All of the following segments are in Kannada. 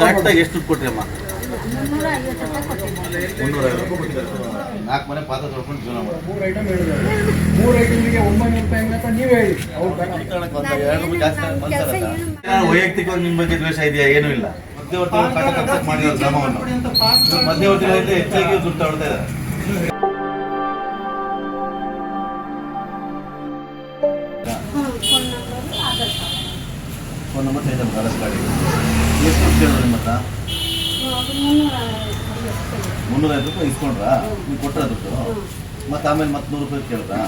ಕರೆಕ್ಟಾಗಿ ಎಷ್ಟು ದುಡ್ಡು ಕೊಟ್ರಿ ಅಮ್ಮ? ಮುನ್ನೂರ ನಾಲ್ಕು ಮನೆ ಪಾತ್ರ ತೊಳ್ಕೊಂಡು ಜೀವನ ಮೂರು ಐಟಮ್ ಮೂರು ಐಟಮ್ಗೆ ಒಂಬೈನೂರು ರೂಪಾಯಿ ಅಂತ ನೀವೇ ಹೇಳಿ. ಅವ್ರು ಬೇಡ. ಎರಡು ಜಾಸ್ತಿ ನಾನು ಮನ್ಸಲ್ಲ ಕೆಲಸ ವೈಯಕ್ತಿಕವಾಗಿ ನಿಮ್ಮ ಬಗ್ಗೆ ದ್ವೇಷ ಇದೆಯಾ? ಏನೂ ಇಲ್ಲ. ಮಧ್ಯವರ್ತಿಗಳು ಮಾಡಿರೋ ಗ್ರಾಮವನ್ನು ಮಧ್ಯವರ್ತಿಗಳಲ್ಲಿ ಹೆಚ್ಚಾಗಿ ದುಡ್ಡು ತಗೊಳ್ತಾ ಇದ್ದಾರೆ. ಫೋನ್ ನಂಬರ್ ಚೇಂಜ್ ಕಳಿಸ್ಕೊಳ್ಳಿ ಕಾರ್ಡ್ ಎಷ್ಟು ಕೇಳಿದ್ರು ನಿಮ್ಮ ಹತ್ರ? ಅದು ಮುನ್ನೂರ ಐದು ರೂಪಾಯಿ ಇಸ್ಕೊಂಡ್ರಾ? ನೀವು ಕೊಟ್ಟರೆ ದುಡ್ಡು? ಮತ್ತೆ ಆಮೇಲೆ ಮತ್ತೆ ನೂರು ರೂಪಾಯಿ ಕೇಳಿದ್ರಾ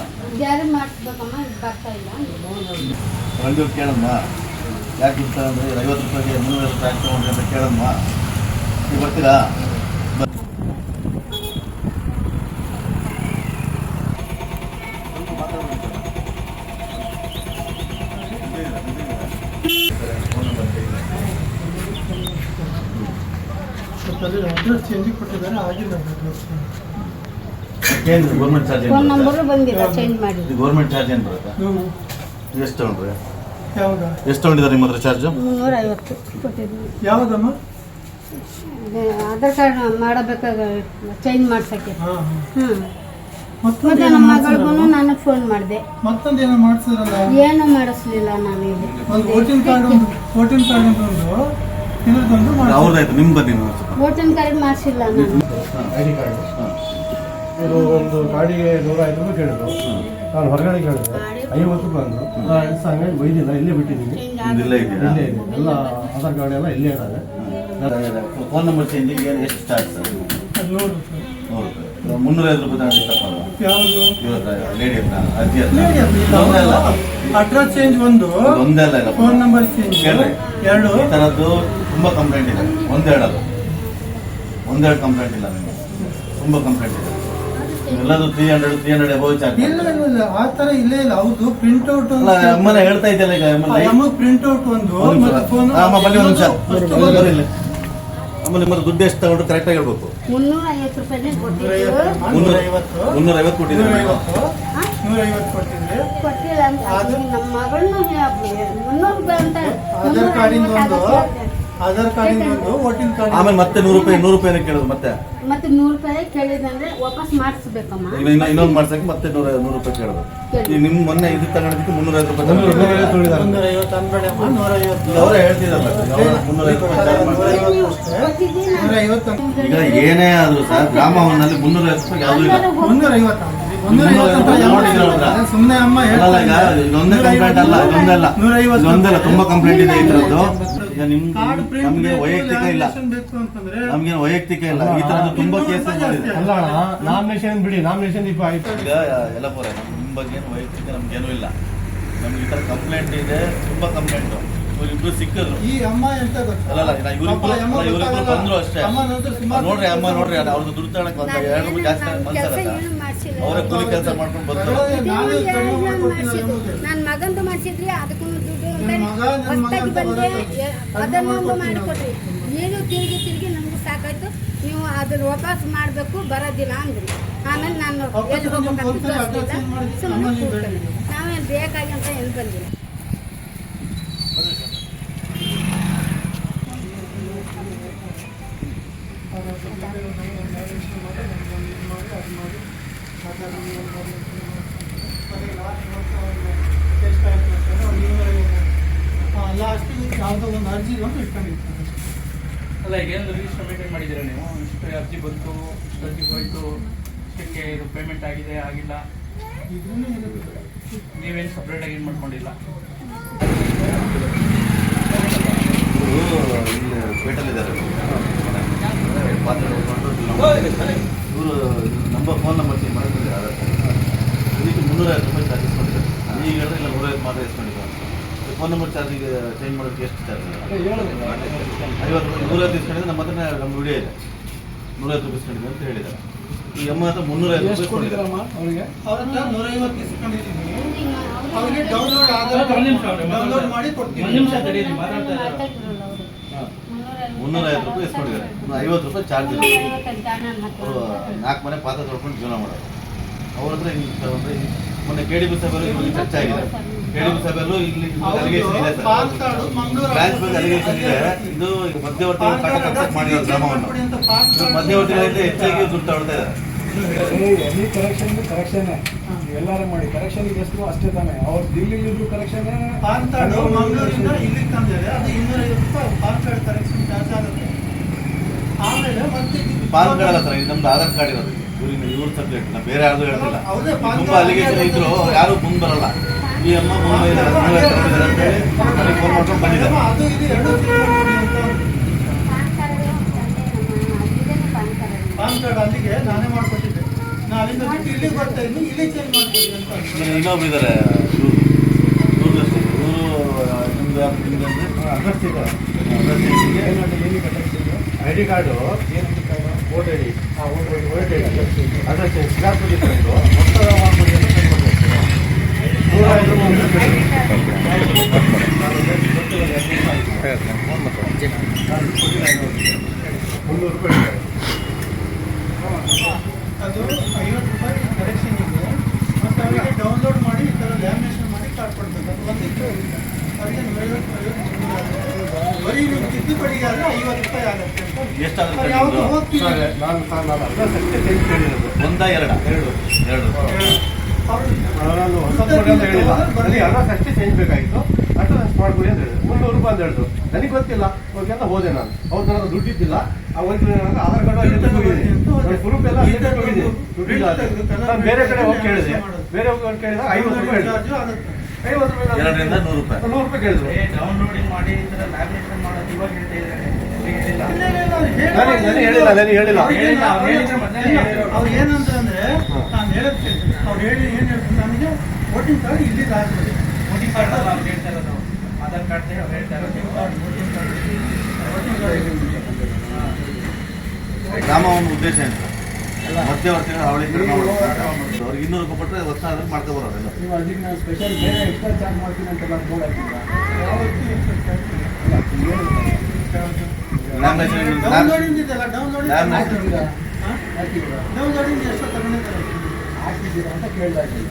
ರಂಗಿ ಕೇಳಮ್ಮ. ಯಾಕೆ ಇರ್ತಾರೆ ಅಂದರೆ ಐವತ್ತು ರೂಪಾಯಿಗೆ ಮುನ್ನೂರ ರೂಪಾಯಿ ಯಾಕೆ ತೊಗೊಂಡ್ರಿ ಅಂತ ಕೇಳಮ್ಮ. ನೀವು ಬರ್ತೀರಾ? ಅಡ್ರೆಸ್ ಚೇಂಜ್ ಕೊಟ್ಟಿದ್ದಾರೆ ಆಗಿಲ್ಲ ಅಡ್ರೆಸ್ ಏನು ಗೌರ್ಮೆಂಟ್ ಚಾರ್ಜ್ ಫೋನ್? ನಂಬರು ಬಂದಿಲ್ಲ ಚೇಂಜ್ ಮಾಡಿ. ಇದು ಗೌರ್ಮೆಂಟ್ ಚಾರ್ಜ್ ಏನು ಬರುತ್ತಾ? ಎಷ್ಟು ತಗೊಂಡ್ರಿ? ಯಾವಾಗ? ಎಷ್ಟು ತಗೊಂಡಿದ್ದಾರೆ ನಿಮ್ಮ ಹತ್ರ ಚಾರ್ಜು ಮುನ್ನೂರ ಐವತ್ತು ಕೊಟ್ಟಿದ್ವಿ ಯಾವಾಗಮ್ಮ ಆಧಾರ್ ಕಾರ್ಡ್ ಮಾಡಬೇಕಾಗ ಚೇಂಜ್ ಮಾಡ್ಸಕ್ಕೆ. ಹಾಂ ಹಾಂ. ಹ್ಞೂ. ಮತ್ತೊಂದು ಮತ್ತೆ ನಮ್ಮ? ಮಗಳಿಗೂ ನಾನು ಫೋನ್ ಮಾಡಿದೆ. ಮತ್ತೊಂದು ಏನೋ ಮಾಡಿಸಿದ್ರಲ್ಲ? ಏನು ಮಾಡಿಸ್ಲಿಲ್ಲ ನಾನು ಇಲ್ಲಿ ಒಂದು ವೋಟಿಂಗ್ ಕಾರ್ಡ್ ಒಂದು ವೋಟಿಂಗ್ ಕಾರ್ಡ್ ಅಂತ ಒಂದು. ಅವ್ರದ್ದಾಯ್ತು ನಿಮ್ ಬನ್ನಿ. ವೋಟಿಂಗ್ ಕಾರ್ಡ್ ಮಾಡಿಸಿಲ್ಲ ನಾನು. I D card. ಹಾ. ಇವರು ಒಂದು ಗಾಡಿಗೆ ನೂರ ಐದು ರೂಪಾಯಿ ಕೇಳಿದ್ರು. ನಾನು ಹೊರಗಡೆ ಕೇಳಿದೆ. ಐವತ್ತು ರೂಪಾಯಿ ಅಂದರು. ನಾನು ಹಂಗಾಗಿ ಬೈದಿಲ್ಲ ಇಲ್ಲೇ ಬಿಟ್ಟಿದ್ದೀನಿ. ಇಲ್ಲೇ ಇದೆ. ಎಲ್ಲ ಆಧಾರ್ ಕಾರ್ಡ್ ಎಲ್ಲ ಇಲ್ಲೇ ಇದ್ದಾರೆ ಫೋನ್ ನಂಬರ್ ಚೇಂಜಿಂಗ್ ಏನು ಎಷ್ಟು ಚಾರ್ಜ್ ಮುನ್ನೂರ ಐದು ರೂಪಾಯಿ. ಯಾವುದು? ಇವತ್ತು ಲೇಡಿ ಹತ್ರ ಅಜ್ಜಿ ಅಲ್ಲ. ಅಡ್ರೆಸ್ ಚೇಂಜ್ ಒಂದು. ಇದು ಒಂದೇ ಅಲ್ಲ ಇಲ್ಲ ಫೋನ್ ನಂಬರ್ ಚೇಂಜ್ ಎರಡು. ಈ ಥರದ್ದು ತುಂಬ ಕಂಪ್ಲೇಂಟ್ ಇದೆ. ಒಂದೆರಡಲ್ಲ ಒಂದೆರಡು ಕಂಪ್ಲೇಂಟ್ ಇಲ್ಲ ನಿಮಗೆ. ತುಂಬ ಕಂಪ್ಲೇಂಟ್ ಇದೆ. ಎಲ್ಲದು three hundred three hundred above charge ಇಲ್ಲ ಇಲ್ಲ ಇಲ್ಲ. ಆ ತರ ಇಲ್ಲೇ ಇಲ್ಲ. ಹೌದು ಪ್ರಿಂಟ್ ಔಟ್ ಅಲ್ಲ ಅಮ್ಮನ ಹೇಳ್ತಾ ಇದ್ದಲ್ಲ ಈಗ ನಮಗೆ ಅಮ್ಮ ಪ್ರಿಂಟ್ ಔಟ್ ಒಂದು ಒಂದು ನಿಮಿಷ. ಮತ್ತೆ ಫೋನ್ ಆ, ಅಮ್ಮ ಬನ್ನಿ ಒಂದು ನಿಮಿಷ. ಬರ್ರಿ ಇಲ್ಲಿ. ಅಮ್ಮ. ನಿಮ್ಮ ದುಡ್ಡು ಎಷ್ಟು ತಗೊಂಡು ಕರೆಕ್ಟಾಗಿ ಹೇಳ್ಬೇಕು? ಮುನ್ನೂರ ಐವತ್ತು ನೂರ ಐವತ್ತು ಮುನ್ನೂರ ಐವತ್ತು ಕೊಟ್ಟಿದ್ದೀವಿ ನೂರ ಐವತ್ತು ಕೊಟ್ಟಿದ್ರೆ ಕೊಟ್ಟಿಲ್ಲ ಅಂತ. ಅದು? ನಮ್ಮ ಮಗಳನ್ನೂ ಮುನ್ನೂರು ರೂಪಾಯಿ ಅಂತ. ಆಧಾರ್ ಕಾರ್ಡಿಂದ ಒಂದು. ಆಧಾರ್ ವೋಟಿಂಗ್ ಕಾರ್ಡ್ ಆಮೇಲೆ ಮತ್ತೆ ನೂರು ರೂಪಾಯಿ ನೂರು ರೂಪಾಯಿನೇ ಕೇಳೋದು ಮತ್ತೆ? ಮತ್ತೆ ನೂರು ರೂಪಾಯಿ ಕೇಳಿದಂದ್ರೆ ವಾಪಸ್ ಮಾಡಿಸ್ಬೇಕಮ್ಮ. ಇನ್ನ- ಇನ್ನೊಂದು ಮಾಡ್ಸಕ್ಕೆ ಮತ್ತೆ ನೂರ ನೂರು ರೂಪಾಯಿ ಕೇಳೋದು. ಈಗ ನಿಮ್ ಮೊನ್ನೆ ಇದು ತಗೊಂಡಿದ್ದಕ್ಕೆ ಮುನ್ನೂರ ಐವತ್ತು ರೂಪಾಯಿ ಮುನ್ನೂರ. ಐವತ್ತು ನೂರ ಐವತ್ತು ಅವರೇ ಈಗ ಮುನ್ನೂರ ಐವತ್ತು ಏನೇ ಆದ್ರೂ ಸರ್ ಗ್ರಾಮವನ್ನಲ್ಲಿ ಮುನ್ನೂರ ಐವತ್ತು ರೂಪಾಯಿ ಯಾವುದೂ ಇಲ್ಲ. ಮುನ್ನೂರ ಐವತ್ತು? ಸುಮ್ನೆ ಅಮ್ಮ ಹೇಳಲ್ಲ ಈಗ ಒಂದೇ ಇದೊಂದೇ ಕಂಪ್ಲೇಂಟ್ ಅಲ್ಲ ಐವತ್ತು, ಇದೊಂದೇ ಅಲ್ಲ. ನೂರ ಐವತ್ತು ಇದೊಂದೇ ತುಂಬಾ ಕಂಪ್ಲೇಂಟ್ ಇದೆ ಈ ತರದ್ದು ಈಗ ನಿಮ್ ಕಾರ್ಡ್ ಪ್ರಿಂಟ್ ನಮ್ಗೆ ವೈಯಕ್ತಿಕ ಇಲ್ಲ. ನಮ್ಗೆ ವೈಯಕ್ತಿಕ ಇಲ್ಲ. ಈ ತರ ತುಂಬಾ ಕೇಸ್ ಅಲ್ಲ ನಾಮಿನೇಷನ್ ಬಿಡಿ ನಾಮಿನೇಷನ್ ಇಪ್ಪ ಆಯ್ತು. ಈಗ ಎಲ್ಲ ಪರ ನಿಮ್ಮ ಬಗ್ಗೆ ಏನು ವೈಯಕ್ತಿಕ ನಮ್ಗೇನು ಇಲ್ಲ. ನಮ್ಗೆ ಈ ತರ ಕಂಪ್ಲೇಂಟ್ ಇದೆ ತುಂಬಾ ಕಂಪ್ಲೇಂಟ್ ಇವರಿಬ್ರು ಸಿಕ್ಕಿದ್ರು. ಈ ಅಮ್ಮ ಎಂತ? ಅಲ್ಲ ಅಲ್ಲ ಇವ್ರಿಬ್ರು ಇವ್ರಿಬ್ರು ಬಂದ್ರು ಅಷ್ಟೇ. ಅಮ್ಮ ನೋಡ್ರಿ ಅಮ್ಮ ನೋಡ್ರಿ ಅವ್ರದ್ದು ದುಡ್ಡು ತಗೊಳಕ್ ಒಂದು ಎರಡು ರೂಪಾಯಿ ಜಾಸ್ತಿ ಕೆಲಸ ಮನ್ಸಲ್ಲ ಅವರೇ ಕೂಲಿ ಕೆಲಸ ಮಾಡ್ಕೊಂಡು ಬಂದ್ರು. ನನ್ನ ಮಗಂದು ಮಾಡಿಸಿದ್ರಿ ಅದಕ್ಕೂ ಬಂದ್ರೆ ಹೊಸ್ದಾಗಿ ಅಂತ ಬಂದೆ. ಬರೋದು. ಅದನ್ನೊಂದು ಮಾಡಿಕೊಡ್ರಿ ಏನು ತಿರುಗಿ ತಿರುಗಿ ನಮ್ಗೆ ಸಾಕಾಯ್ತು. ನೀವು ಅದ್ರ ವಾಪಸ್ ಮಾಡಬೇಕು ಬರೋದಿಲ್ಲ ಅಂದ್ರಿ. ಆಮೇಲೆ ನಾನು ಎಲ್ಲಿ ಹೋಗ್ಬೇಕಂತ ನಾವೇನು ಬೇಕಾಗಿ ಅಂತ ಎಲ್ಲಿ ಬಂದಿಲ್ಲ ಲಾಸ್ಟಿಗೆ ಯಾವುದೋ ಒಂದು ಅರ್ಜಿ ಒಂದು ಇಟ್ಕೊಂಡಿರ್ತಾರೆ ಅಲ್ಲ ಈಗ ಏನು ರಿಜಿಸ್ಟರ್ ಮೇಂಟೈನ್ ಮಾಡಿದ್ದೀರಾ ನೀವು? ಇಷ್ಟು ಅರ್ಜಿ ಬಂತು, ಇಷ್ಟು ಅರ್ಜಿ ಹೋಯ್ತು, ಇಷ್ಟಕ್ಕೆ ಇದು ಪೇಮೆಂಟ್ ಆಗಿದೆ, ಆಗಿಲ್ಲ. ನೀವೇನು ಸಪ್ರೇಟಾಗಿ ಏನು ಮಾಡ್ಕೊಂಡಿಲ್ಲ? ಇವರು ನಂಬರ್ ಫೋನ್ ನಂಬರ್ ಚೇಂಜ್ ಮಾಡಿದ್ರೆ ಅದಕ್ಕೆ. ಮುನ್ನೂರ ಐವತ್ತು ರೂಪಾಯಿ ಚಾರ್ಜಸ್ ಇಸ್ಕೊಂಡಿದ್ದಾರೆ ಈಗ ಹೇಳಿದ್ರೆ ಇಲ್ಲ, ನೂರೈವತ್ತು ಮಾತ್ರ ಇಸ್ಕೊಂಡಿದ್ದಾರೆ ಫೋನ್ ನಂಬರ್ ಚಾರ್ಜಿಗೆ ಚೇಂಜ್ ಮಾಡೋಕೆ ಎಷ್ಟು ಚಾರ್ಜ್ ಐವತ್ತು ರೂಪಾಯಿ. ನೂರೈವತ್ತು ಇಸ್ಕೊಂಡಿದ್ರೆ ನಮ್ಮ ಹತ್ರ ನಮ್ಮ ವಿಡಿಯೋ ಇದೆ. ನೂರೈವತ್ತು ರೂಪಾಯಿ ಇಸ್ಕೊಂಡಿದ್ದೆ ಅಂತ ಹೇಳಿದ್ದಾರೆ. ಈ ಅಮ್ಮ ಹತ್ರ ಮುನ್ನೂರೈವತ್ತು ರೂಪಾಯಿ ಅವರಿಗೆ? ಅವ್ರ ಹತ್ರ ನೂರೈವತ್ತು ಇಸ್ಕೊಂಡಿದ್ದೀನಿ ಅವ್ರಿಗೆ ಡೌನ್ಲೋಡ್ ಆಧಾರ್ ಒಂದು ನಿಮಿಷ ಅವ್ರೆ, ಡೌನ್ಲೋಡ್ ಮಾಡಿ ಒಂದು ಕೊಡ್ತೀನಿ ನಿಮಿಷ ತಡೀರಿ ಮಾತಾಡ್ತಾ ಇದ್ದಾರೆ ಮುನ್ನೂರೈವತ್ತು ರೂಪಾಯಿ ಇಸ್ಕೊಂಡಿದ್ದಾರೆ ಇನ್ನು ಐವತ್ತು ರೂಪಾಯಿ ಚಾರ್ಜ್ ಇದೆ. ಅವರು ನಾಲ್ಕು ಮನೆ ಪಾತ್ರ ತೊಳ್ಕೊಂಡು ಜೀವನ ಮಾಡೋದು. ಅವ್ರ ಹತ್ರ ಹಿಂಗೆ ಮೊನ್ನೆ ಕೆ ಡಿ ಬಿ ಸಾಹೇಬರು ಇವ್ರಿಗೆ ಚರ್ಚೆ ಆಗಿದೆ ಸಭೆಯಲ್ಲೂ ಇಲ್ಲಿ ಅಲಿಗೇಷನ್ ಇದೆ sir. PAN card Mangaluru branch ಬಗ್ಗೆ ಅಲಿಗೇಷನ್ ಇದೆ. ಇದು ಈಗ ಮಧ್ಯವರ್ತಿಗಳು ಕಾಟ ಮಾಡಿರೋ ಗ್ರಾಮವನ್ನು ಇದು ಮಧ್ಯವರ್ತಿಗಳಿಂದ ಹೆಚ್ಚಾಗಿ ದುಡ್ಡು ತಗೊಳ್ತಾ ಇದ್ದಾರೆ. ಎನಿ ಕರೆಕ್ಷನ್ ಕರೆಕ್ಷನ್ ಎಲ್ಲಾರು ಮಾಡಿ. ಕರೆಕ್ಷನ್ ಎಷ್ಟು ಅಷ್ಟೇ ತಾನೆ. ಅವ್ರು ದಿಲ್ಲಿಲಿದ್ರು ಕರೆಕ್ಷನ್ ಪಾನ್ ಕಾರ್ಡ್ ಮಂಗಳೂರಿಂದ ಇಲ್ಲಿಗೆ ತಂದಿದೆ ಅದು ಇನ್ನೂರೈವತ್ತು ರೂಪಾಯಿ ಪಾನ್ ಕಾರ್ಡ್ ಕರೆಕ್ಷನ್ ಚಾರ್ಜ್ ಆಗುತ್ತೆ. ಆಮೇಲೆ ಮತ್ತೆ ಪಾನ್ ಕಾರ್ಡ್ ಅಲ್ಲ ಸರ್ ಇದು ನಮ್ದು ಆಧಾರ್ ಕಾರ್ಡ್ ಇರೋದು. ಇವ್ರ ಸಬ್ಜೆಕ್ಟ್ ನಾ ಬೇರೆ ಯಾರ್ದು ಹೇಳ್ತಿಲ್ಲ. ತುಂಬಾ ಅಲಿಗೇಷನ್ ಇದ್ರು ಯಾರು ಮುಂದೆ ಬರಲ್ಲ. ಈ ಅಮ್ಮ ಮುಂದೆ ಇದ್ದಾರೆ ಮುಂದೆ ತಗೊಂಡಿದ್ದಾರೆ ಅಂತ ಹೇಳಿ ನನಗೆ ಫೋನ್ ಮಾಡ್ಕೊಂಡು ಬಂದಿದ್ದಾರೆ. ಇದು. ಪಾನ್ ಕಾರ್ಡ್ ಕಾರ್ಡ್ ಅಲ್ಲಿಗೆ ನಾನೇ ಮಾಡ್ಕೊಟ್ಟಿದ್ದೆ. ನಾ ಅಲ್ಲಿಂದ ಬಿಟ್ಟು ಇಲ್ಲಿಗೆ ಬರ್ತಾ ಇದ್ದೀನಿ ಇಲ್ಲಿ ಚೇಂಜ್ ಮಾಡ್ಕೊಡಿ ಅಂತ. ಅಂದ್ರು. ಈಗ ಇನ್ನೊಬ್ರು ಇದ್ದಾರೆ ಇವರು ಇವರು ನಿಮ್ದು ಯಾರು ನಿಮ್ದು ಅಂದ್ರೆ? ಅಡ್ರೆಸ್ ಇದೆ. Address I D card. Vote I D vote I D address address ಮೊತ್ತ ಮಾಡ್ಬಿಡಿ ಅಂತ send ಮಾಡ್ಬೇಕು. ನೂರ ಐದು ಮಂದಿ ಕೇಳಿದ್ರು. ಮುನ್ನೂರು ರೂಪಾಯಿ. ಅದು ಐವತ್ತು ರೂಪಾಯಿ ಕರೆಕ್ಷನ್ ಇದೆ ಮತ್ತು ಅವರಿಗೆ ಡೌನ್ಲೋಡ್ ಮಾಡಿ ಈ ಥರ ಲ್ಯಾಮಿನೇಷನ್ ಮಾಡಿ ಕಾರ್ಡ್ ಕೊಡ್ಬೇಕು ಅದು ಅವರಿಗೆ ಐವತ್ತು ಬರೀ ನೀವು ತಿದ್ದುಪಡಿಗೆ ಆದರೆ ಐವತ್ತು ರೂಪಾಯಿ ಆಗುತ್ತೆ ಅಂತ ಎಷ್ಟಾಗುತ್ತೆ ನಾನು ನಾನು ಅಡ್ರೆಸ್ ಕೇಳಿರೋದು. ಒಂದ ಎರಡು ಎರಡು ಅವರು ನಾನು ಹೊಸ ಕೊಡಿ ಅಂತ ಹೇಳಿಲ್ಲ. ನನಗೆ ಅಡ್ರೆಸ್ ಅಷ್ಟೇ ಚೇಂಜ್ ಬೇಕಾಗಿತ್ತು. ಅಡ್ರೆಸ್ ಮಾಡ್ಕೊಡಿ ಅಂತ ಹೇಳಿದ್ರು. ಮುನ್ನೂರು ರೂಪಾಯಿ ಅಂತ ಹೇಳಿದ್ರು. ನನಗೆ ಗೊತ್ತಿಲ್ಲ. ಹೋಗ್ಯಂತ ಹೋದೆ ನಾನು. ಅವ್ರು ನನ್ನ ದುಡ್ಡು ಇದ್ದಿಲ್ಲ. ಆ ಒಂದು ಆಧಾರ್ ಕಾರ್ಡ್ ಅಲ್ಲಿ ಪ್ರೂಫ್ ಎಲ್ಲ ಅಲ್ಲಿ ನಾನು ಬೇರೆ ಕಡೆ ಹೋಗಿ ಕೇಳಿದೆ. ಬೇರೆ ಹೋಗಿ ಕೇಳಿದಾಗ ಐವತ್ತು ರೂಪಾಯಿ ಹೇಳಿದ್ರು. ಐವತ್ತು ರೂಪಾಯಿ ನಾನು- ಎರಡರಿಂದ ನೂರು ರೂಪಾಯಿ. ನೂರು ರೂಪಾಯಿ ಕೇಳಿದ್ರು. ಡೌನ್ಲೋಡಿಂಗ್ ಮಾಡಿ ಈ ಥರ ಲ್ಯಾಮಿನೇಷನ್ ಮಾಡೋದು ಇವಾಗ ಹೇಳ್ತಾ ಇದ್ದಾರೆ. ನನಗೆ ನನಗೆ ಹೇಳಿಲ್ಲ ನನಗೆ ಅವ್ರು ಏನಂತಂದ್ರೆ ನಾನು ಹೇಳಕ್ಕೆ ಅವ್ರು ಹೇಳಿ ಏನ್ ಹೇಳ್ತಾರೆ ನಮಗೆ ವೋಟಿಂಗ್ ಕಾರ್ಡ್ ಇಲ್ಲಿ ಆಗ್ತದೆ ವೋಟಿಂಗ್ ಕಾರ್ಡ್ ಅಲ್ಲ ಅವ್ರು ಹೇಳ್ತಾ ಇರೋದು. ಆಧಾರ್ ಕಾರ್ಡ್ ಅವ್ರು ಹೇಳ್ತಾ ಇರೋದು. ವೋಟಿಂಗ್ ಕಾರ್ಡ್ ವೋಟಿಂಗ್ ಕಾರ್ಡ್ ಗ್ರಾಮ ಒಂದು ಉದ್ದೇಶ ಅಂತ. ಮಧ್ಯವರ್ತಿಗಳು ಮಾಡೋದು ಅವ್ರಿಗೆ ಇನ್ನೂರು ರೂಪಾಯಿ ಕೊಟ್ಟರೆ ವರ್ಷ ಆದ್ರೆ ಮಾಡ್ತಾ ಬರೋದೆಲ್ಲ ನೀವು ಅದಕ್ಕೆ ನಾನು ಸ್ಪೆಷಲ್ ಬೇರೆ ಎಕ್ಸ್ಟ್ರಾ ಚಾರ್ಜ್ ಮಾಡ್ತೀನಿ ಅಂತ ಬೋರ್ಡ್ ಯಾವತ್ತೂ ಡೌನ್ಲೋಡಿಂಗ್ ಇದೆಯಲ್ಲ ಡೌನ್ಲೋಡಿಂಗ್ ಲ್ಯಾಮಿನೇಷನ್ ಹಾಕಿದ್ದೀರಾ? ಹಾಕಿದ್ದೀರಾ? ಡೌನ್ಲೋಡಿಂಗ್ ಎಷ್ಟು ತಗೊಂಡಿದ್ದಾರೆ ಹಾಕಿದ್ದೀರಾ ಅಂತ ಕೇಳಿದಾಗೆ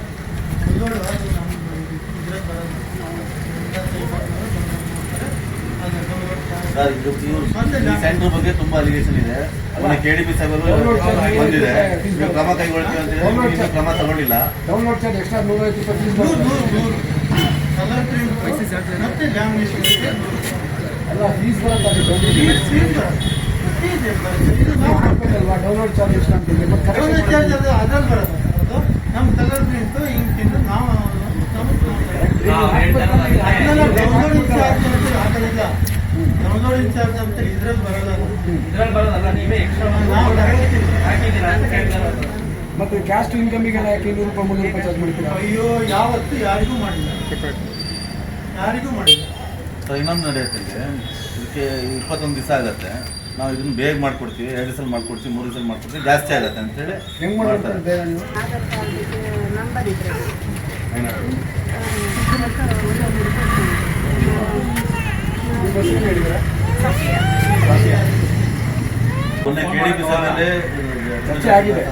ಸರ್ ಇದು ಈ ಸೆಂಟರ್ ಬಗ್ಗೆ ತುಂಬಾ ಅಲಿಗೇಷನ್ ಇದೆ. ಅದನ್ನ ಕೆ ಡಿ ಪಿ ಸಭೆಯಲ್ಲೂ ಬಂದಿದೆ. ನೀವು ಕ್ರಮ ಕೈಗೊಳ್ತೀವಿ ಅಂತ ಹೇಳಿ ಕ್ರಮ ತಗೊಂಡಿಲ್ಲ. ಡೌನ್ಲೋಡ್ ಚಾರ್ಜ್ ಎಕ್ಸ್ಟ್ರಾ ನೂರು ಲ್ಯಾಮಿನೇಷನ್ ಅಲ್ಲ ಫೀಸ್ ಬರುತ್ತೆ ಅದು ಫೀಸ್ ಫೀಸ್ ಬರುತ್ತೆ. ಫೀಸ್ ಏನ್ ಬರುತ್ತೆ? ಇದು ನಾವು ಅಲ್ವಾ ಡೌನ್ಲೋಡ್ ಚಾರ್ಜ್ ಎಷ್ಟು ಅಂತಿದೆ ಮತ್ತೆ ಡೌನ್ಲೋಡ್ ಕರೆಕ್ಷನ್ ಚಾರ್ಜ್ ಅದು ಅದ್ರಲ್ಲಿ ಬರುತ್ತೆ ಅದು ನಮ್ಮ ಕಲರ್ ಪ್ರಿಂಟ್ ಇಂಕಿಂದು ನಾವು ಅಂತ ಇದ್ರಲ್ಲಿ ಬರಲ್ಲ. ಇದ್ರಲ್ಲಿ ಬರೋದಲ್ಲ ನೀವೇ ಎಕ್ಸ್ಟ್ರಾ ನಾವು direct ಹಾಕಿದ್ದೀರಾ ಅಂತ ಮತ್ತೆ ಕ್ಯಾಸ್ಟ್ ಇನ್ಕಮಿಗೆಲ್ಲ ಯಾಕೆ ಇನ್ನೂರು ರೂಪಾಯಿ ಮುನ್ನೂರು ರೂಪಾಯಿ ಚಾರ್ಜ್ ಮಾಡ್ತೀರಾ? ಅಯ್ಯೋ ಯಾವತ್ತು ಯಾರಿಗೂ ಮಾಡಿಲ್ಲ. ಯಾರಿಗೂ ಮಾಡಿಲ್ಲ. ಸೊ ಇನ್ನೊಂದು ನಡೆಯುತ್ತೆ ಇಲ್ಲಿ ಇದಕ್ಕೆ ಇಪ್ಪತ್ತೊಂದು ದಿವಸ ಆಗುತ್ತೆ. ನಾವು ಇದನ್ನ ಬೇಗ ಮಾಡ್ಕೊಡ್ತೀವಿ ಎರಡು ಸಲ ಮಾಡ್ಕೊಡ್ತೀವಿ ಮೂರು ಸಲ ಮಾಡ್ಕೊಡ್ತೀವಿ ಜಾಸ್ತಿ ಆಗುತ್ತೆ ಅಂತೇಳಿ ಹೆಂಗ್ ಮಾಡ್ತಾರೆ. ನಂಬರ್ ಇದ್ರೆ ಮೊನ್ನೆ ಕೆ ಡಿ ಪಿ ಸಭೆಯಲ್ಲಿ ಚರ್ಚೆ ಆಗಿದೆ.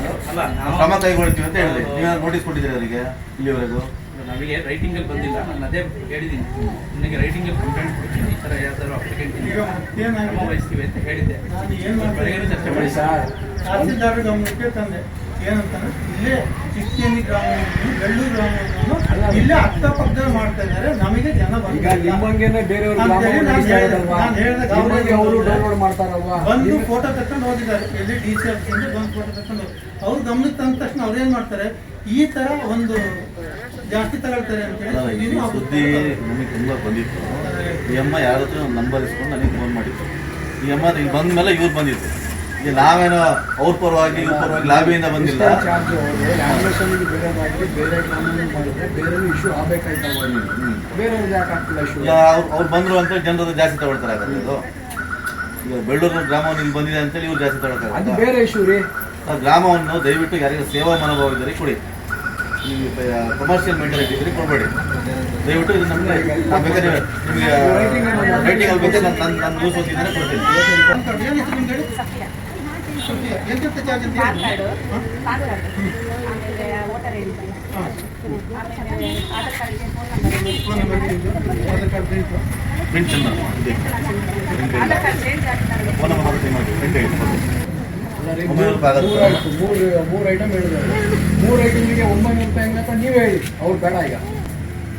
ಕ್ರಮ ಕೈಗೊಳ್ತೀವಿ ಅಂತ ಹೇಳಿದೆ ನೀವು ನೋಟಿಸ್ ಕೊಟ್ಟಿದ್ದೀರಿ ಅವರಿಗೆ ಇಲ್ಲಿವರೆಗೂ? ನಮಗೆ ರೈಟಿಂಗ್ ಅಲ್ಲಿ ಬಂದಿಲ್ಲ. ನಾನು ಅದೇ ಹೇಳಿದ್ದೀನಿ ನಿಮಗೆ ರೈಟಿಂಗ್ ಅಲ್ಲಿ ಕಂಪ್ಲೇಂಟ್ ಕೊಡ್ತೀನಿ. ಈ ಥರ ಯಾವ್ದಾದ್ರು ಅಪ್ಲಿಕೆಂಟ್ ಕ್ರಮ ವಹಿಸ್ತೀವಿ ಅಂತ ಹೇಳಿದ್ದೆ. ನಾನು ಏನ್ ಬೆಳಗ್ಗೆ ಚರ್ಚೆ ಮಾಡಿ ಸರ್ ತಹಸೀಲ್ದಾರ್ ಗಮನಕ್ಕೆ ತಂದೆ. ಏನಂತಾನೆ ಇಲ್ಲೇ ಚಿಕ್ಕೇನಿ ಗ್ರಾಮವನ್ನು ಬೆಳ್ಳೂರು ಗ್ರಾಮವನ್ನು ಇಲ್ಲೇ ಅಕ್ಕಪಕ್ಕದಲ್ಲಿ ಮಾಡ್ತಾ ಇದ್ದಾರೆ. ನಮಗೆ ಜನ ಬಂದಿಲ್ಲ. ಬಂದು ಫೋಟೋ ತಕೊಂಡು ಹೋಗಿದ್ದಾರೆ ಎಲ್ಲಿ ಡಿ ಸಿ ಆಫೀಸಿಂದ ಬಂದು ಫೋಟೋ ತಕೊಂಡು ಅವ್ರು ಗಮನಕ್ಕೆ ತಂದ ತಕ್ಷಣ ಅವ್ರು ಏನ್ ಮಾಡ್ತಾರೆ? ಈ ತರ ಒಂದು ಜಾಸ್ತಿ ತಗೊಳ್ತಾರೆ ಅಂತ ಹೇಳಿ ಈ ಸುದ್ದಿ ನಮಗೆ ತುಂಬ ಬಂದಿತ್ತು. ಈ ಅಮ್ಮ ಯಾರ ಹತ್ರ ನಂಬರ್ ಇಸ್ಕೊಂಡು ನನಗೆ ಫೋನ್ ಮಾಡಿತ್ತು ಈ ಅಮ್ಮ ಬಂದ ಮೇಲೆ ಇವ್ರು ಬಂದಿತ್ತು ನಾವೇನೋ ಅವ್ರ ಪರವಾಗಿ ಇವ್ರ ಪರವಾಗಿ ಲಾಬಿಯಿಂದ ಬಂದಿಲ್ಲ. ಎಷ್ಟೇ ಚಾರ್ಜ್ ಹೋದ್ರೆ ಬೇರೆ ಮಾಡಿ ಬೇರೆ ಕಾನೂನು ಮಾಡಿದ್ರೆ ಬೇರೆ ಇಶ್ಯೂ ಆಗ್ಬೇಕಾಯ್ತಲ್ವ ಹ್ಮ್, ಹ್ಮ್. ಯಾಕೆ ಆಗ್ತಿಲ್ಲ ಇಶ್ಯೂ ಈಗ ಅವ್ರು ಅವ್ರು ಬಂದ್ರು ಅಂತ ಜನರು ಜಾಸ್ತಿ ತಗೊಳ್ತಾರೆ ಇದು ಈಗ ಬೆಳ್ಳೂರು ಗ್ರಾಮವನ್ನು ಇಲ್ಲಿ ಬಂದಿದೆ ಅಂತೇಳಿ ಇವ್ರು ಜಾಸ್ತಿ ಅದು ತಗೊಳ್ತಾರೆ ಬೇರೆ ಇಶ್ಯೂ ರೀ. ಆ ಗ್ರಾಮವನ್ನು ದಯವಿಟ್ಟು ಯಾರಿಗೂ ಸೇವಾ ಮನೋಭಾವ ಇದ್ದರೆ ಕೊಡಿ. ಈ ಕಮರ್ಷಿಯಲ್ ಮೆಂಟಾಲಿಟಿ ಇದ್ರೆ ಕೊಡಬೇಡಿ. ದಯವಿಟ್ಟು ಇದು ನಮಗೆ ಬೇಕಾದ್ರೆ ನಿಮಗೆ ರೈಟಿಂಗ್ ಅಲ್ಲಿ ಬೇಕಾದ್ರೆ ನಾನು ನಾನು ನಾನು ನ್ಯೂಸ್ ಓದಿದ್ದೇನೆ ಕೊಡ್ತೀನಿ. ಹೇಳಿದ್ರು? ಫೋನ್ ನಂಬರ್ ಮೂರು ಐಟಮ್ ಹೇಳಿದ್ದಾರೆ. ಮೂರು ಐಟಮ್ಗೆ ಒಂಬೈನೂರು ರೂಪಾಯಿ ಅಂತ ನೀವೇ ಹೇಳಿ. ಅವ್ರು ಬೇಡ ಈಗ.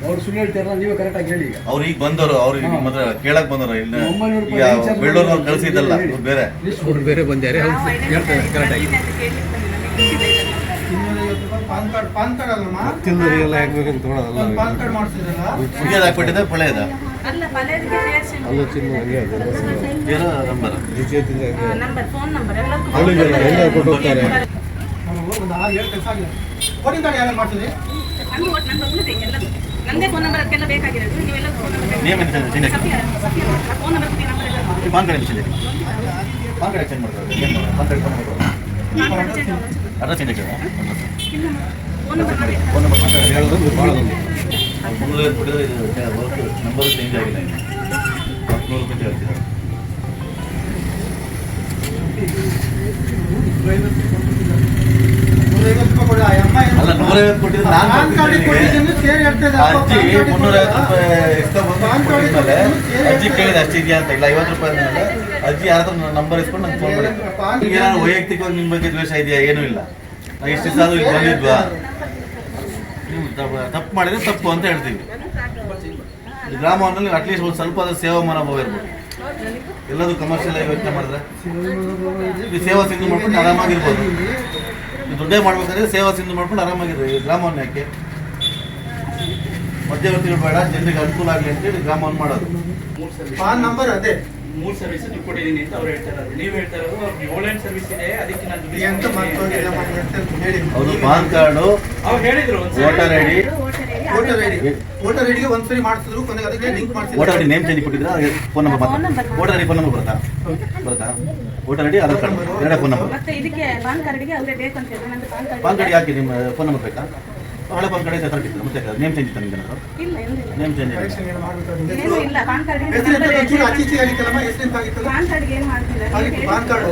ಅವ್ರು ಸುಳ್ಳು ಹೇಳ್ತಾರಲ್ಲ ನೀವೇ ಕರೆಕ್ಟಾಗಿ ಹೇಳಿ ಈಗ. ಅವ್ರು ಈಗ ಬಂದವರು ಅವ್ರು ಈಗ ನಿಮ್ಮ ಹತ್ರ ಕೇಳಕ್ ಬಂದವರು ಇಲ್ಲ ಒಂಬೈನೂರು ಈಗ ರೂಪಾಯಿ recharge ಬೆಳ್ಳೂರ್ನವ್ರು ಕಳಿಸಿದ್ದಲ್ಲ. ಇವ್ರು ಬೇರೆ. ಅವ್ರು ಬೇರೆ ಬಂದ್ಯಾರೆ ನಮಗೆ ಗೊತ್ತಿಲ್ಲ ಇದೆಲ್ಲ. ಇನ್ನೂರೈವತ್ತು ರೂಪಾಯಿ ಪಾನ್ ಕಾರ್ಡ್ ಪಾನ್ ಕಾರ್ಡ್ ಅಲ್ಲಮ್ಮ? ತಿಂದವರಿಗೆಲ್ಲ ಹೆಂಗ್ ಬೇಕಂತ ತೊಗೊಳೋದಲ್ಲ ಒಂದು ಪಾನ್ ಕಾರ್ಡ್ ಮಾಡಿಸಿದ್ರಲ್ಲ? ಹುಡುಗಿಯದು ಹಾಕ್ಬಿಟ್ಟಿದೆ ಪಳೆಯದ ಅಲ್ಲ ಪಲ್ಯದಿಗೆ ಸೇರಿಸಿ ಅಲ್ಲ ಚಿನ್ನ ಹಂಗೆ ಅದು ಏನೋ ನಂಬರ್ ನಂಬರ್. ಫೋನ್ ನಂಬರ್ ಎಲ್ಲ ಕೊಟ್ಟು ಹೋಗ್ತಾರೆ. ನಮಗೆ ಒಂದು ಆರು ಏಳು ಕೆಲಸ ಆಗಿದೆ. ವೋಟಿಂಗ್ ಕಾರ್ಡ್ ಯಾರು ಮಾಡ್ತೀರಿ ಫೋನ್ ನಂಬರ್ ಅದಕ್ಕೆಲ್ಲ ಬೇಕಾಗಿರೋದು. ನೀವೆಲ್ಲ phone number phone number number ಎಲ್ಲ PAN card change PAN card change ಮಾಡ್ತಾರೆ PAN card phone number PAN card change ಆಗೋದು. ಅಡ್ರೆಸ್ ಚೇಂಜ್ ಆಗ್ತದೆ ಫೋನ್ ನಂಬರ್ ಹೇಳೋದು ಇದು ನಂಬರ್ ಚೇಂಜ್ ಆಗಿಲ್ಲ ಇನ್ನು. ಹದಿನೂರು ರೂಪಾಯಿ ಹೇಳ್ತಿದ್ದಾರೆ ನೂರೈವತ್ತು ರೂಪಾಯಿ ಕೊಡಿ ನೂರೈವತ್ತು ಕೊಟ್ಟಿದ್ರೆ ನಾನು ಅಜ್ಜಿ ಮುನ್ನೂರೈವತ್ತು. ರೂಪಾಯಿ ಎಕ್ಸ್ಟ್ರಾ ಬಂದು ಅಜ್ಜಿ ಕೇಳಿದ ಅಷ್ಟು ಇದೆಯಾ ಅಂತ ಇಲ್ಲ ಐವತ್ತು ರೂಪಾಯಿ ಅಂದ್ಮೇಲೆ ಅಜ್ಜಿ ಯಾರ ಹತ್ರ ನಂಬರ್ ಇಸ್ಕೊಂಡು ನಂಗೆ ಫೋನ್ ಮಾಡಿ ಈಗ ನಾನು ವೈಯಕ್ತಿಕವಾಗಿ ನಿಮ್ಮ ಬಗ್ಗೆ ದ್ವೇಷ ಇದೆಯಾ? ಏನೂ ಇಲ್ಲ. ನಾವು ಇಷ್ಟು ಆದ್ರೂ ಇಲ್ಲಿ ಬಂದಿದ್ವಾ? ತಪ್ಪು- ಮಾಡಿದ್ರೆ ತಪ್ಪು ಅಂತ ಹೇಳ್ತೀವಿ ಗ್ರಾಮವನ್ನಲ್ಲಿ ಅಟ್ಲೀಸ್ಟ್ ಒಂದು ಸ್ವಲ್ಪ ಆದ ಸೇವಾ ಮನೋಭಾವ ಇರ್ಬೋದು. ಎಲ್ಲದೂ ಕಮರ್ಷಿಯಲ್ ಆಗಿ ಯೋಚನೆ ಮಾಡಿದ್ರೆ. ಸೇವಾ ಸಿಂಗ್ ಮಾಡ್ಕೊಂಡು ಆರಾಮಾಗಿರ್ಬೋದು. ದುಡ್ಡೇ ಮಾಡ್ಬೇಕಂದ್ರೆ ಸೇವಾ ಸಿಂಧು ಮಾಡ್ಕೊಂಡು ಆರಾಮಾಗಿರ್ರಿ. ಈ ಗ್ರಾಮವನ್ನು ಯಾಕೆ? ಮಧ್ಯವರ್ತಿಗಳು ಬೇಡ ಜನರಿಗೆ ಅನುಕೂಲ ಆಗಲಿ ಅಂತೇಳಿ ಗ್ರಾಮವನ್ನು ಮಾಡೋದು. ಪಾನ್ ನಂಬರ್ ಅದೇ. ಮೂರು ಸರ್ವಿಸ್ ನೀವು ಕೊಟ್ಟಿದ್ದೀನಿ ಅಂತ ಅವ್ರು ಹೇಳ್ತಾ ಇರೋದು. ನೀವು ಹೇಳ್ತಾ ಇರೋದು ಅವ್ರಿಗೆ ಏಳೆಂಟು ಸರ್ವಿಸ್ ಇದೆ ಅದಕ್ಕೆ ನಾನು ಅಂತ ಹೇಳಿ. ಹೌದು ಪಾನ್ ಕಾರ್ಡು ಅವ್ರು ಹೇಳಿದ್ರು voter I D. Voter ID voter ಐಡಿಗೆ ಒಂದ್ಸರಿ ಮಾಡಿಸಿದ್ರು ಕೊನೆಗೆ ಅದಕ್ಕೆ link voter ID name change ಕೊಟ್ಟಿದ್ರೆ ಫೋನ್ ನಂಬರ್ ಮಾತ್ರ. ವೋಟರ್ ಐಡಿ ಫೋನ್ ನಂಬರ್ ಬರುತ್ತಾ? ಬರುತ್ತಾ? Voter ID Aadhaar card. ಎರಡೇ ಫೋನ್ ನಂಬರ್ ಪಾನ್ ಕಾರ್ಡ್ ಯಾಕೆ ನಿಮ್ಮ ಫೋನ್ ನಂಬರ್ ಬೇಕಾ? ಹಳೆ ಪಾನ್ ಕಾರ್ಡ್ ಹೆಸರು ಇತ್ತು ಮತ್ತೆ ನೇಮ್ ಚೇಂಜ್ ಇತ್ತು ನಿಮ್ಗೆ ಇಲ್ಲ ಇಲ್ಲ ನೇಮ್ ಚೇಂಜ್ ಏನು ಇಲ್ಲ ಪಾನ್ ಕಾರ್ಡ್ ಪಾನ್ ಕಾರ್ಡ್ ಏನು ಮಾಡ್ತಿಲ್ಲ? PAN card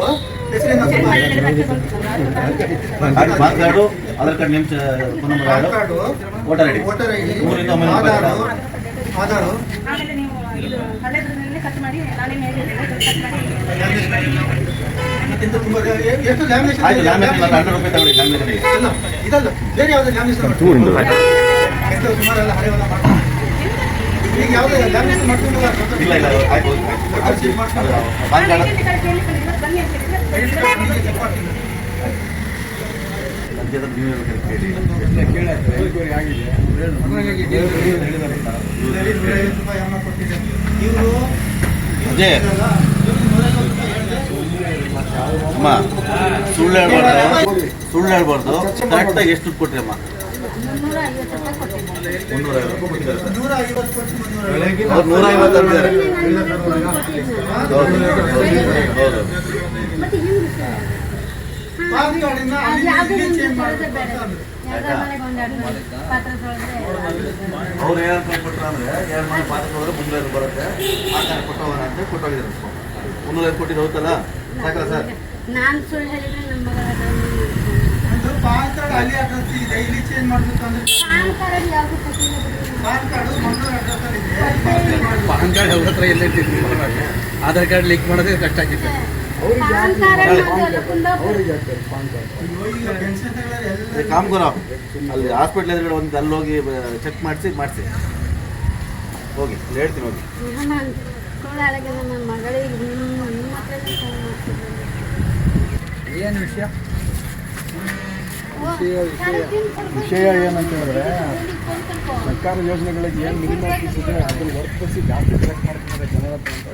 PAN card Aadhaar card name phone number voter I D voter ID ಮೂರಿಂದ ಒಂಬೈನೂರ ಆಧಾರು. ಆಮೇಲೆ ನೀವು ಇದು ಹಳೆದ್ರಲ್ಲೇ ಕಟ್ ಮಾಡಿ ನಾನೇ ಮೇಲೆ ಕಟ್ ಮಾಡಿ ಎಷ್ಟು ಲ್ಯಾಮಿನೇಷನ್ ಆಯ್ತು ಲ್ಯಾಮಿನೇಷನ್ ಹಂಡ್ರೆಡ್ ರೂಪಾಯಿ ತಗೊಳ್ಳಿ ಇದಲ್ಲ ಬೇರೆ ಯಾವುದೇ ಲ್ಯಾಮಿನೇಷನ್ ಸುಮಾರೆಲ್ಲ ಹಳೆವೆಲ್ಲ ಮಾಡ್ತಾರೆ ಈಗ ಯಾವುದೇ ಲ್ಯಾಮಿನೇಷನ್ ಮಾಡ್ಕೊಂಡು ಇಲ್ಲ ಇಲ್ಲ ಆಯ್ತು. ಅದು ಪಾನ್ ಕಾರ್ಡ್ ಐಡೆಂಟಿ ಕಾರ್ಡ್ ಅಮ್ಮ, ಸುಳ್ಳು ಹೇಳ್ಬಾರ್ದು. ಸುಳ್ಳು ಹೇಳ್ಬಾರ್ದು. ಕರೆಕ್ಟಾಗಿ ಎಷ್ಟು ದುಡ್ಡು ಕೊಟ್ರಿ ಅಮ್ಮ? ಮುನ್ನೂರ ಮುನ್ನೂರ. ನೂರ ಐವತ್ತು ಮುನ್ನೂರ. ಅವ್ರು ಏನಾರು ಕೊಟ್ರು ಅಂದ್ರೆ ಎರಡು ಮನೆ ಪಾತ್ರ ಹೋದ್ರೆ ಮುಂದೆ ಬರುತ್ತೆ. ಆ ಥರ ಕೊಟ್ಟೋಗೋಣ ಅಂತ ಕೊಟ್ಟೋಗಿದ್ದಾರೆ. ಮುನ್ನೂರೈದು ಕೊಟ್ಟಿದ್ದು ಹೋಗ್ತಲ್ಲ ಸಾಕಲ್ಲ ಸರ್? ನಾನು ಸುಳ್ಳು ಹೇಳಿದ್ರೆ ನಮ್ಮ ಮಗಳ ಒಂದು ಪಾನ್ ಕಾರ್ಡ್ ಅಲ್ಲಿ ಅಡ್ರೆಸ್ ಇದೆ. ಇಲ್ಲಿ ಚೇಂಜ್ ಮಾಡ್ಬೇಕು ಅಂದ್ರೆ ಪಾನ್ ಕಾರ್ಡ್ ಯಾವುದು ಪಾನ್ ಕಾರ್ಡ್ ಮಂಗಳೂರು ಅಡ್ರೆಸ್ ಅಲ್ಲಿ ಇದೆ. ಪಾನ್ ಕಾರ್ಡ್ ಅವ್ರ ಹತ್ರ ಎಲ್ಲ ಆಧಾರ್ ಕಾರ್ಡ್ ಲಿಂಕ್ ಮಾಡೋದೇ ಕಷ್ಟ ಆಗಿತ್ತು ಪಾನ್ ಕಾರ್ಡ್ ಕಾಮ್ಗುರ ಅಲ್ಲಿ ಹಾಸ್ಪಿಟ್ಲ್ ಎದುರುಗಡೆ ಒಂದು ಅಲ್ಲಿ ಹೋಗಿ ಚೆಕ್ ಮಾಡಿಸಿ ಮಾಡಿಸಿ. ಹೋಗಿ ಹೇಳ್ತೀನಿ ಹೋಗಿ. ನಾನು ನನ್ನ ಮಗಳಿಗೆ ನಿಮ್ಮ ನಿಮ್ಮ ಹತ್ರನೇ ಫೋನ್ ಮಾಡ್ತಿದ್ದೆ ಏನು ವಿಷಯ? ಓ, ವಿಷಯ ವಿಷಯ. ಕರೆಕ್ಟಿಂಗ್ ಕೊಡ್ಬೇಕು. ವಿಷಯ ಏನಂತ ಹೇಳಿದ್ರೆ ಹೇಳಿ ಕೊಡ್ಬೇಕು. ಸರ್ಕಾರ ಯೋಜನೆಗಳಿಗೆ ಏನು ಮಿನಿಮಮ್ ಫೀಸ್ ಇದೆ ಅದನ್ನು ಹೊರತುಪಡಿಸಿ ಜಾಸ್ತಿ ಕಲೆಕ್ಟ್ ಮಾಡ್ತಾರೆ ಜನರ ಹತ್ರ ಅಂತ